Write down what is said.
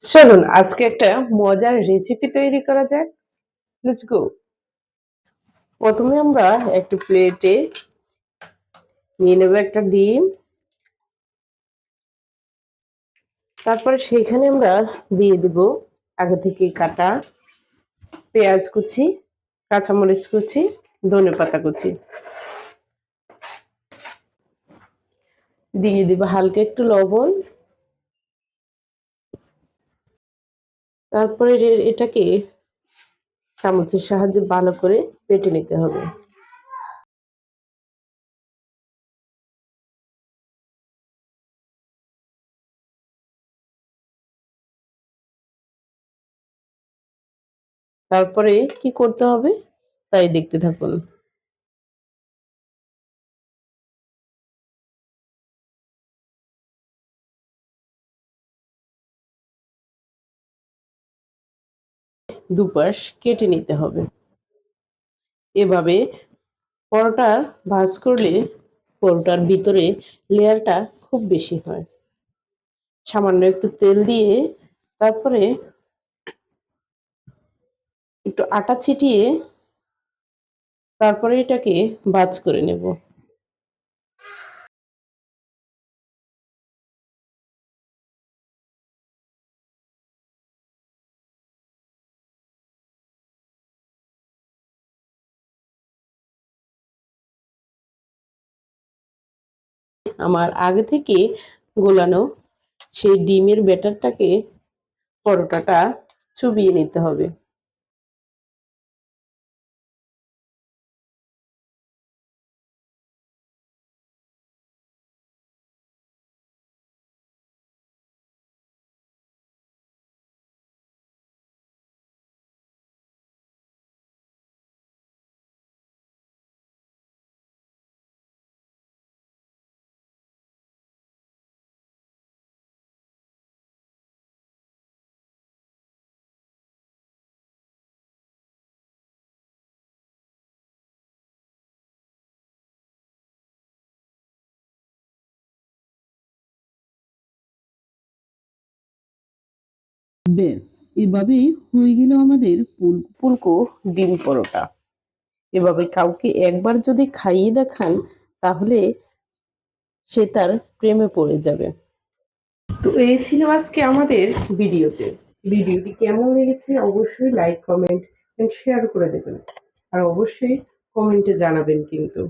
চলুন, আজকে একটা মজার রেসিপি তৈরি করা যাক। লেটস গো প্রথমে আমরা একটা প্লেটে নিয়ে নেব একটা ডিম। তারপরে সেইখানে আমরা দিয়ে দেব আগে থেকে কাটা পেঁয়াজ কুচি, কাঁচামরিচ কুচি, ধনে পাতা কুচি। দিয়ে দিব হালকা একটু লবণ। তারপরে এটাকে চামচের সাহায্যে ভালো করে পেটে নিতে হবে। তারপরে কি করতে হবে? তাই দেখতে থাকুন। দুপাশ কেটে নিতে হবে। এভাবে পরোটার ভাজ করলে পরোটার ভিতরে লেয়ারটা খুব বেশি হয়। সামান্য একটু তেল দিয়ে তারপরে একটু আটা ছিটিয়ে তারপরে এটাকে ভাজ করে নেব। আমার আগে থেকে গোলানো সেই ডিমের ব্যাটারটাকে পরোটাটা চুবিয়ে নিতে হবে। বেশ, এভাবেই হয়ে গেল আমাদের পুলকো ডিম পরোটা। এভাবে কাউকে একবার যদি খাইয়ে দেখান, তাহলে সে তার প্রেমে পড়ে যাবে। তো এই ছিল আজকে আমাদের ভিডিওতে। ভিডিওটি কেমন লেগেছে অবশ্যই লাইক, কমেন্ট শেয়ার করে দেবেন। আর অবশ্যই কমেন্টে জানাবেন কিন্তু।